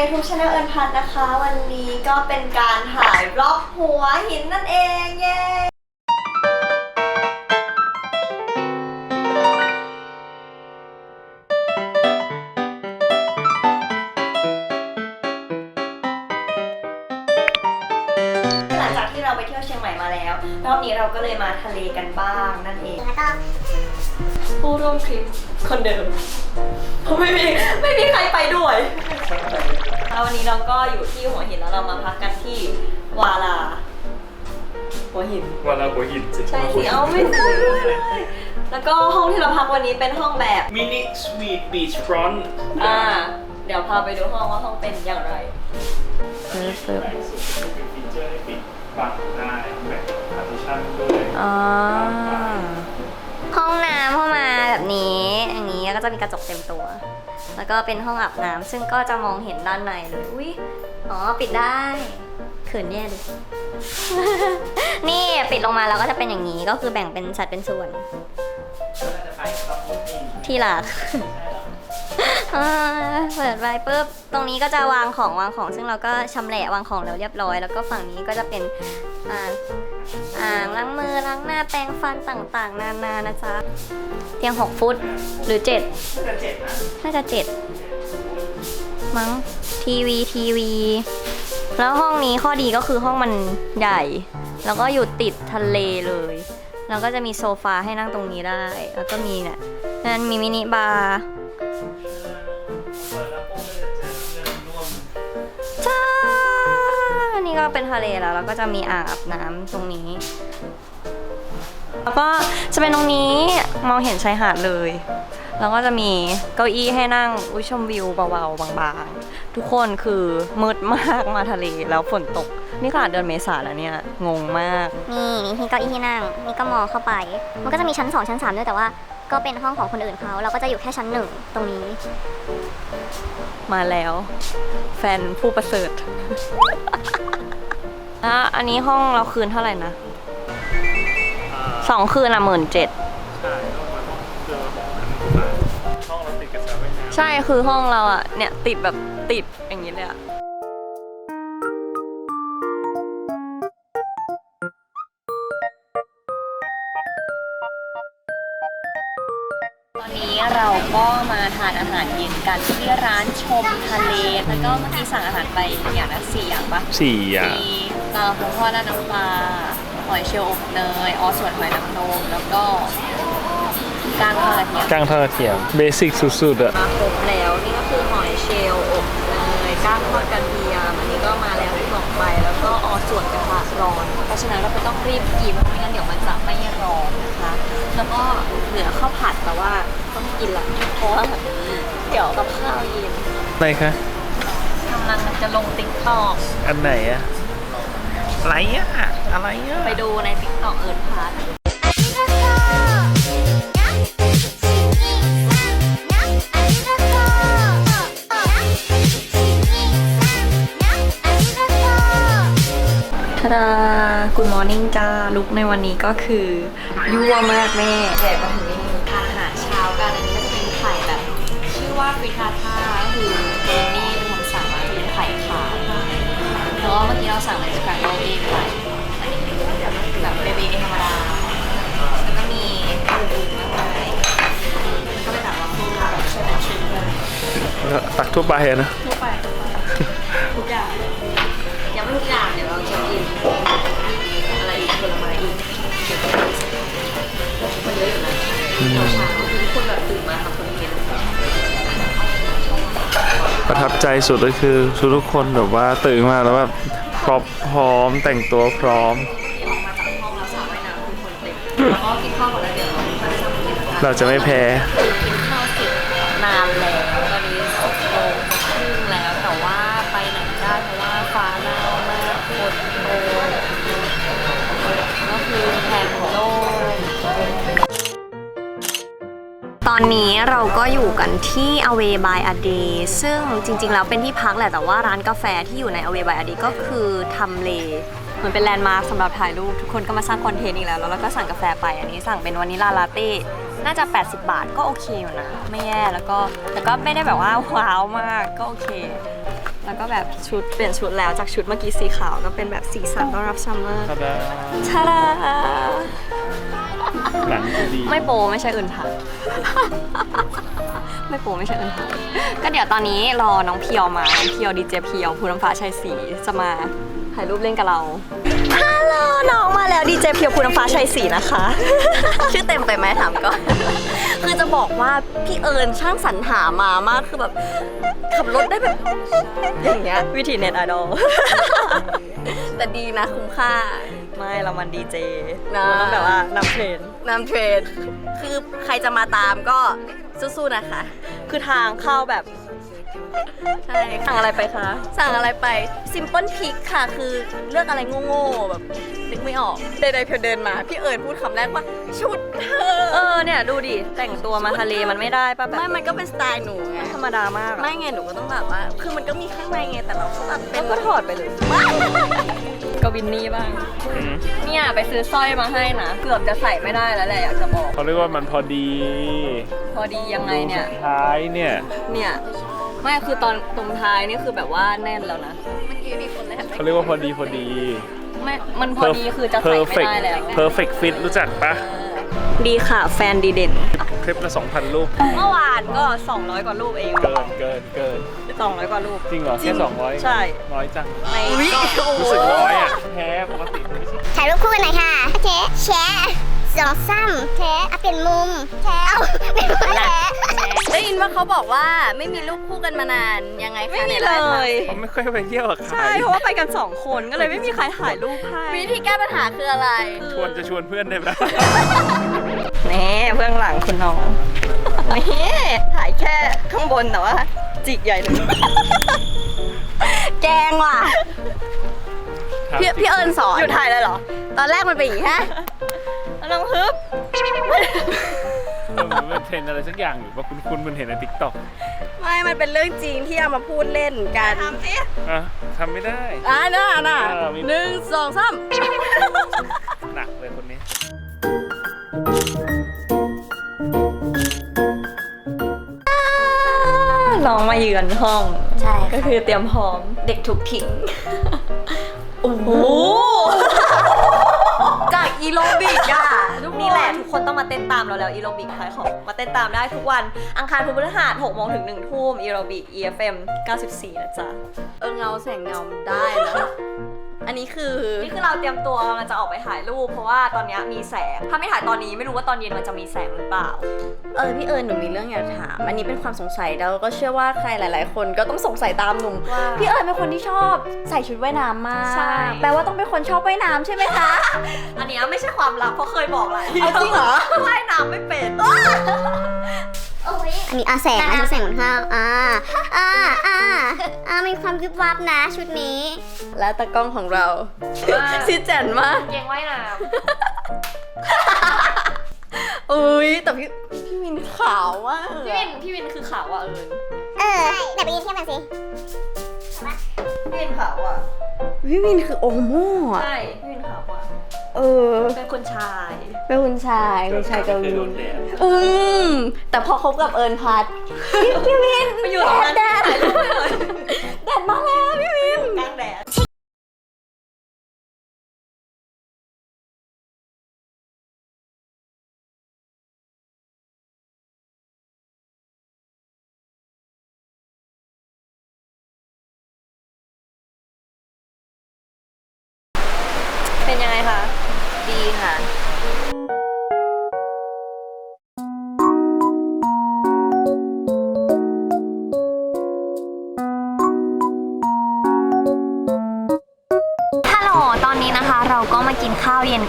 YouTube Channel เอิญพัทนะคะ วันนี้ก็เป็นการถ่ายบล็อกหัวหินนั่นเองเย้หลังจากที่เราไปเที่ยวเชียงใหม่มาแล้ว รอบนี้เราก็เลยมาทะเลกันบ้างนั่นเอง แล้วก็ผู้ร่วมทริปคนเดิม เพราะไม่มีไม่มีใครไปด้วยแล้ววันนี้เราก็อยู่ที่หัวหินแล้วเรามาพักกันที่วาลา หัวหินวันละหัวหินสิใช่สิเอาไม่ได้เลยแล้วก็ห้องที่เราพักวันนี้เป็นห้องแบบ มินิสวีทบีชฟรอนต์อ่า เดี๋ยวพาไปดูห้องว่าห้องเป็นอย่างไรปึ๊บปึ๊บแบ่งสุดเป็นฟีเจอร์ให้ปิดบังได้แบ่งพาร์ติชันด้วยอ่าห้องน้ำเข้ามาแบบนี้อย่างนี้แล้ว ก็จะมีกระจกเต็มตัว แล้วก็เป็นห้องอาบน้ำซึ่งก็จะมองเห็นด้านในเลย อุ้ยอ๋อ ปิดได้เขินแย่เลย นี่ปิดลงมาแล้วก็จะเป็นอย่างนี้ ก็คือแบ่งเป็นสัดเป็นส่วน ที่หลักเปิดไปปุ๊บ ตรงนี้ก็จะวางของวางของ ซึ่งเราก็ชำแหละวางของแล้วเรียบร้อย แล้วก็ฝั่งนี้ก็จะเป็น อ่างอ่างล้างมือล้างหน้าแปรงฟันต่างๆ นานานะจ๊ะเตียง 6 ฟุตหรือ 7 น่าจะเจ็ดนะน่าจะ7มั้งทีวีทีวี แล้วห้องนี้ข้อดีก็คือห้องมันใหญ่ แล้วก็อยู่ติดทะเลเลย แล้วก็จะมีโซฟาให้นั่งตรงนี้ได้ แล้วก็มีเนี่ยนั่นมีมินิบาร์ะเลแล้วแล้วก็จะมีอ่างอาบน้ำตรงนี้ แล้วก็จะเป็นตรงนี้มองเห็นชายหาดเลย แล้วก็จะมีเก้าอี้ให้นั่งอุ้ยชมวิวเบาๆบางๆ ทุกคนคือมืดมากมาทะเลแล้วฝนตก นี่ขนาดเดือนเมษาแล้วเนี่ย งงมาก นี่นี่เก้าอี้ที่นั่งนี่ก็มองเข้าไป มันก็จะมีชั้น 2 ชั้น 3 ด้วยแต่ว่าก็เป็นห้องของคนอื่นเขาเราก็จะอยู่แค่ชั้นหนึ่งตรงนี้ มาแล้ว แฟนผู้ประเสริฐ อะอันนี้ห้องเราคืนเท่าไหร่นะสองคืนอะหมื่นเจ็ดใช่ต้องมาต้องเจอห้องนั้นมาห้องเราติดกับสระว่ายน้ำใช่คือห้องเราอะเนี่ยติดแบบติดอย่างนี้เลยอะ ร้านชมทะเล แล้วก็เมื่อกี้สั่งอาหารไปอย่างละสี่อย่างปะสี่อะมีปลาพงทอดราดน้ำปลาหอยเชลล์อบเนยออส่วนหอยนางรมแล้วก็ก้างทอดกระเทียมก้างทอดกระเทียมเบสิกสุดๆอะมาครบแล้วนี่ก็คือหอยเชลล์อบเนยก้างทอดกระเทียมอันนี้ก็มาแล้วที่บอกไปแล้วก็ออส่วนกระทะร้อนเพราะฉะนั้นเราก็ต้องรีบกินเพราะไม่งั้นเดี๋ยวมันจะไม่ร้อนนะคะ แล้วก็เหลือข้าวผัดแต่ว่าต้องกินละเพราะว่า เดี๋ยวกับข้าวเย็นอะไรคะกำลังจะลงติ๊กตอกอันไหนอะอะไรอะอะไรอะไปดูในติ๊กตอกเอิร์นพาร์ททาดา Good Morning จ้า ลุกในวันนี้ก็คือยั่วมากแม่แดดมาถึงนี่ ว่าฟิทาท่าก็คือเจนนี่เป็นคนสั่งมาเป็นไข่ขาวเพราะว่าเมื่อกี้เราสั่งเป็นสครัมเบิลเอไปอันนี้แบบเบบีธรรมดาแล้วก็มีอื่นๆมากมายก็เป็นแบบว่าคู่แบบช่วยเป็นชิ้นเลยตักทั่วไปนะทั่ว ประทับใจสุดก็คือทุกคนแบบว่าตื่นมาแล้วแบบพร้อมพร้อมแต่งตัวพร้อม ออกมาจากห้องแล้วสระว่ายน้ำคือคนเต็มแล้วก็กินข้าวก่อนแล้วเดี๋ยวเราจะไม่แพ้ อนนี้เราก็อยู่กันที่ Away by a Day ซึ่งจริงๆ แล้วเป็นที่พักแหละแต่ว่าร้านกาแฟที่อยู่ใน Away by a Day ก็คือทำเลเหมือนเป็นแลนด์มาร์คสำหรับถ่ายรูป ทุกคนก็มาสร้างคอนเทนต์อีกแล้ว แล้วเราก็สั่งกาแฟไปอันนี้สั่งเป็นวานิลลาลาเต้น่าจะ 80 บาทก็โอเคอยู่นะ ไม่แย่แล้วก็แต่ก็ไม่ได้แบบว่าว้าวมากก็โอเค แล้วก็แบบชุดเปลี่ยนชุดแล้วจากชุดเมื่อกี้สีขาวก็เป็นแบบสีสันต้อนรับซัมเมอร์ทาดาชาดา หนังดีไม่โปไม่ใช่อื่นค่ะ ไม่โปไม่ใช่อื่นค่ะ ก็เดี๋ยวตอนนี้รอน้องเพียวมา น้องเพียวดีเจเพียวภูน้ำฟ้าชัยศรีจะมาถ่ายรูปเล่นกับเรา ฮัลโหลน้องมาแล้วดีเจเพียวภูน้ำฟ้าชัยศรีนะคะ ชื่อเต็มไปไหมถามก่อน คือจะบอกว่าพี่เอิญช่างสรรหามามากคือแบบขับรถได้แบบอย่างเงี้ยวิธีเน็ตไอดอลแต่ดีนะคุ้มค่า ไม่เรามันดีเจนะ เราต้องแบบว่านำเทรนนำเทรนคือใครจะมาตามก็สู้ๆนะคะ คือทางเข้าแบบใช่สั่งอะไรไปคะ สั่งอะไรไป ซิมเ l ิลพิกค่ะ คือเลือกอะไรโง่ๆแบบนึกไม่ออก ใดๆเพียวเดินมา พี่เอิญพูดคำแรกว่า ชุดเธอเออเนี่ยดูดิ แต่งตัวมาทะเลมันไม่ได้ป่ะแบบไม่มันก็เป็นสไตล์หนูไง ธรรมดามากอะไม่ไงหนูก็ต้องแบบว่า คือมันก็มีข้างในไง แต่เราก็แบบเป็เป็นนก็ถอดไปเลย ก็วินนี่บ้าง อืมเนี่ยไปซื้อสร้อยมาให้นะ เกือบจะใส่ไม่ได้แล้วแหละอยากจะบอก เขาเรียกว่ามันพอดีพอดียังไงเนี่ยดูสุดท้ายเนี่ย เนี่ย ไม่คือตอนตรงท้ายนี่คือแบบว่าแน่นแล้วนะ เมื่อกี้มีคนแรกเขาเรียกว่าพอดีพอดี ไม่ มันพอดีคือจะใส่ไม่ได้แล้ว perfect fit รู้จักปะ ดีค่ะ แฟนดีเด่นค ลิปละ 2,000 รูป เมื่อวานก็ 200 กว่ารูปเองเกินเกินเกิน200 กว่ารูป จริงเหรอ แค่ 200ใช่ น้อยจังในรู้สึกน้อยอะแพ้ปกติมันไม่ใช่ถ่ายรูปคู่กันหน่อยค่ะโอเคแชร์สองซ้ำแชร์อะเปลี่ยนมุมแชร์เอาเปลี่ยนมุมแชร์ได้ยินว่าเขาบอกว่าไม่มีรูปคู่กันมานานยังไงคะไม่มีในเลไฟ์คะยผมไม่ค่อยไปเที่ยวกับใครใช่เพราะว่าไปกัน2คนก็เลยไม่มีใครถ่ายรูปให้วิธีแก้ปัญหาคืออะไร ชวนจะชวนเพื่อนได้ปะแน่เบื้องหลังคุณน้อง นี่ถ่ายแค่ข้างบนแต่ว่าจิกใหญ่เลย แกงว่ะพี่พี่เอิญสอน อยู่ถ่ายเลยเหรอ ตอนแรกมันเป็นอย่างนี้ฮะแล้วน้องฮึบ เออมันเป็นเทรนด์อะไรสักอย่างอยู่ว่าคุณคุณมันเห็นในทิกตอกไม่ มันเป็นเรื่องจริงที่เอามาพูดเล่นกันทำสิอะทำไม่ได้ อ่าน่าน่าเออมี หนึ่งสองสาม ห้อง ใช่ก็คือเตรียมพร้อมเด็กถูกทิ้งโอ้โหจากอีโรบิกอะทุกคนี่แหละทุกคนต้องมาเต้นตามเราแล้วอีโรบิกขายของมาเต้นตามได้ทุกวันอังคารพุธพฤหัส6โมงถึง1ทุ่มอีโรบิก EFM 94 นะจ๊ะ เออเงาแสงเงามันได้นะ อันนี้คือ นี่คือเราเตรียมตัวมันจะออกไปถ่ายรูป เพราะว่าตอนเนี้ยมีแสง ถ้าไม่ถ่ายตอนนี้ไม่รู้ว่าตอนเย็นมันจะมีแสงหรือเปล่า เออพี่เอิญหนูมีเรื่องอยากถาม อันนี้เป็นความสงสัยแล้วก็เชื่อว่าใครหลาย ๆ คนก็ต้องสงสัยตามหนุ่ม ว่า พี่เอิญเป็นคนที่ชอบใส่ชุดว่ายน้ำมาก ใช่ แปลว่าต้องเป็นคนชอบว่ายน้ำใช่ไหมคะ อันเนี้ยไม่ใช่ความลับเพราะเคยบอกหลายทีเอาจริงเหรอ ว่ายน้ำไม่เป็น อันนี้อาแสงนะชุดแสงเหมือนข้าวอ่าอ่าอ่าอ่ามีความวิบวับนะชุดนี้ และตากล้องของเราซิเจนมาก เกงว่ายน้อุ้ยแต่พี่พี่มินขาวมากำพี่วินพี่วินคือขาวอะเอิญเออไหนไปยืนเทียบกันสิพี่วินขาวอะพี่มินคือโอโม่อะใช่พี่วินขาวอะ เออ เป็นคนชาย เป็นคุณชายคุณชายเกาหลีโดนแดดอืมแต่พอคบกับเอิญพัทพี่พี่มินไปอยู่ตรงนั้นแดดถ่ายรูปให้เลย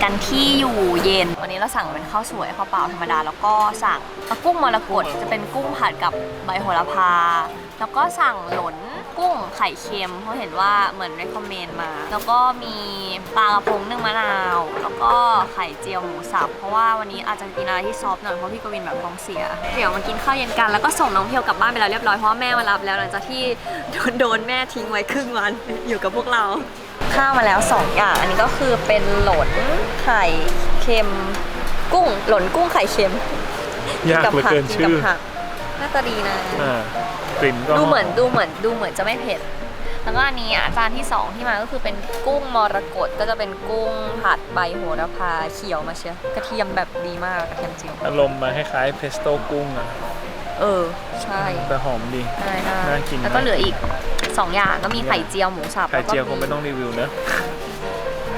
กันที่อยู่เย็น วันนี้เราสั่งเป็นข้าวสวยข้าวเปล่าธรรมดา แล้วก็สั่งกุ้งมรกตจะเป็นกุ้งผัดกับใบโหระพา แล้วก็สั่งหลนกุ้งไข่เค็มเพราะเห็นว่าเหมือน recommend มา แล้วก็มีปลากระพงนึ่งมะนาว แล้วก็ไข่เจียวหมูสับ เพราะว่าวันนี้อาจจะกินอะไรที่ซอฟหน่อยเพราะพี่กวินแบบท้องเสีย เดี๋ยวมากินข้าวเย็นกันแล้วก็ส่งน้องเพียวกลับบ้านไปแล้วเรียบร้อยเพราะแม่มารับแล้วหลังจากที่โดนโดนแม่ทิ้งไว้ครึ่งวันอยู่กับพวกเรา ข้าวมาแล้ว 2 อย่าง อันนี้ก็คือเป็นหลนไข่เค็มกุ้ง หลนกุ้งไข่เค็มยากเหลือเกินกิชื่กัอผักหน้าตาดีนะอ่ากลิ่นก็ดูเหมือนดูเหมือนดูเหมือนจะไม่เผ็ดแล้วก็อันนี้อาจารย์ที่สองที่มาก็คือเป็นกุ้งมรกตก็จะเป็นกุ้งผัดใบโหระพาเขียวมาเชียวกระเทียมแบบดีมากกระเทียมเจียวอารมณ์มาคล้ายๆเพสโต้กุ้งอะเออ ใช่แต่หอมดีได้ได้น่ากินแล้วก็เหลืออีก 2อย่างก็มีไข่เจียวหมูสับไข่เจียวคแล้วงก็ไม่ต้องรีวิวเนอะ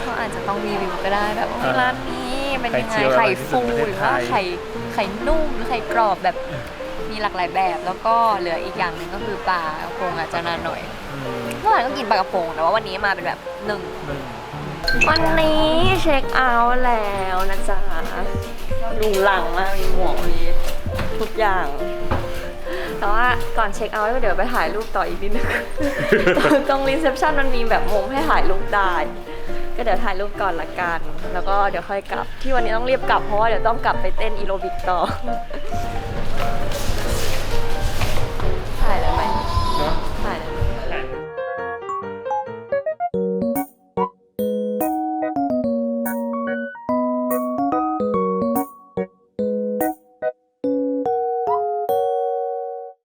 เขาอาจจะต้องรีวิวก็ได้แบบว่าอ่าร้านนี้เป็นยังไข่ไงเจียวไข่อร่อยที่สุฟูดในประเทศหรือว่าไทยไข่ไข่นุ่มหรือไข่กรอบแบบมีหลากหลายแบบแล้วก็เหลืออีกอย่างหนึ่งก็คือปลากระพงอาจจะนานหน่อยอืมเมื่อวานก็กินปลากระพงแต่ว่าวันนี้มาเป็นแบบหนึ่งหนึ่งวันนี้เช็คเอาท์แล้วนะจ๊ะลุงหลังมากมีหมวกมีทุกอย่าง แต่ว่าก่อนเช็คเอาท์ก็เดี๋ยวไปถ่ายรูปต่ออีกนิดนึงตรงตรงรีเซพชันมันมีแบบมุมให้ถ่ายรูปได้ ก็เดี๋ยวถ่ายรูปก่อนละกัน แล้วก็เดี๋ยวค่อยกลับ ที่วันนี้ต้องรีบกลับเพราะว่าเดี๋ยวต้องกลับไปเต้นอีโรบิกต่อ